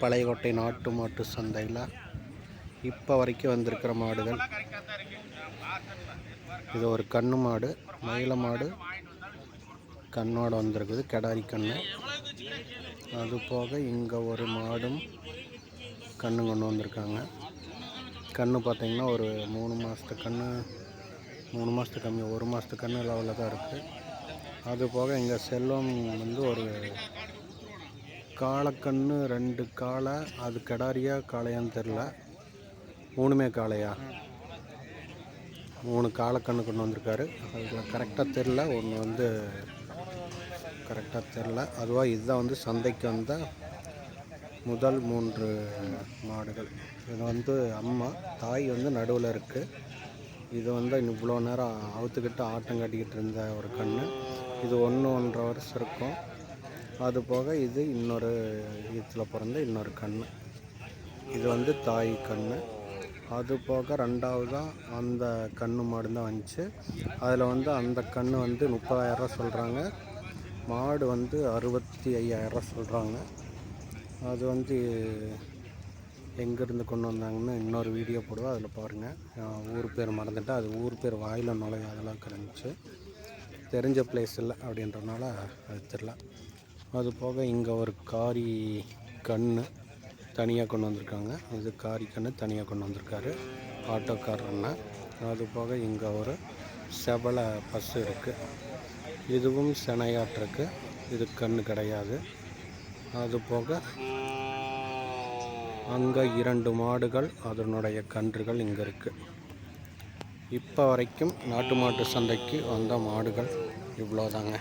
பழையகோட்டை நாட்டு மாட்டு சந்தையில் இப்போ வரைக்கும் வந்திருக்கிற மாடுகள். இது ஒரு கண்ணு மாடு மயில மாடு. கண்ணோடு வந்திருக்குது கெடாரி கண்ணு. அது போக இங்கே ஒரு மாடும் கண்ணு கொண்டு வந்திருக்காங்க. கண்ணு பார்த்தீங்கன்னா ஒரு மூணு மாதத்து கண்ணு மூணு மாதத்து கம்மி ஒரு மாதத்து கண்ணு லெவலில் தான் இருக்குது அது போக இங்கே செல்வம் வந்து ஒரு காளைக்கண்ணு ரெண்டு காளை அது கெடாரியா காளையான்னு தெரில மூணுமே காளையா? மூணு காளைக்கண்ணு கொண்டு வந்திருக்காரு. அதில் கரெக்டாக தெரில ஒன்று வந்து கரெக்டாக தெரில அதுவாக இதுதான் வந்து சந்தைக்கு வந்த முதல் மூன்று மாடுகள். இது வந்து அம்மா தாய் வந்து நடுவில் இருக்குது இது வந்து இவ்வளோ நேரம் அவுத்துக்கிட்டு ஆட்டம் கட்டிக்கிட்டு இருந்த ஒரு கன்று இது ஒன்று ஒன்றரை வருஷம் இருக்கும். அது போக இது இன்னொரு ஈத்தில் பிறந்த இன்னொரு கண் இது வந்து தாய் கன்று அது போக ரெண்டாவதாக அந்த கன்று மாடு தான் வந்துச்சு. அதில் வந்து அந்த கன்று வந்து முப்பதாயிரரூவா சொல்கிறாங்க மாடு வந்து அறுபத்தி ஐயாயிரரூவா சொல்கிறாங்க அது வந்து எங்கேருந்து கொண்டு வந்தாங்கன்னு இன்னொரு வீடியோ போடுவோம். அதில் பாருங்கள் ஊர் பேர் மறந்துட்டேன். அது ஊர் பேர் வாயில் நுழைய அதெல்லாம் கிடந்துச்சு தெரிஞ்ச பிளேஸ் இல்லை அப்படின்றனால அது தெரில அது போக இங்கே ஒரு காரி கன்று தனியாக கொண்டு வந்திருக்காங்க. இது காரி கன்று தனியாக கொண்டு வந்திருக்காரு. ஆட்டோக்காரன்னு அது போக இங்கே ஒரு செவலை பஸ்ஸு இருக்குது இதுவும் செனையாட்டிருக்கு இது கன்று கிடையாது. அது போக அங்கே இரண்டு மாடுகள் அதனுடைய கன்றுகள் இங்கே இருக்குது இப்போ வரைக்கும் நாட்டு மாட்டு சந்தைக்கு வந்த மாடுகள் இவ்வளோதாங்க.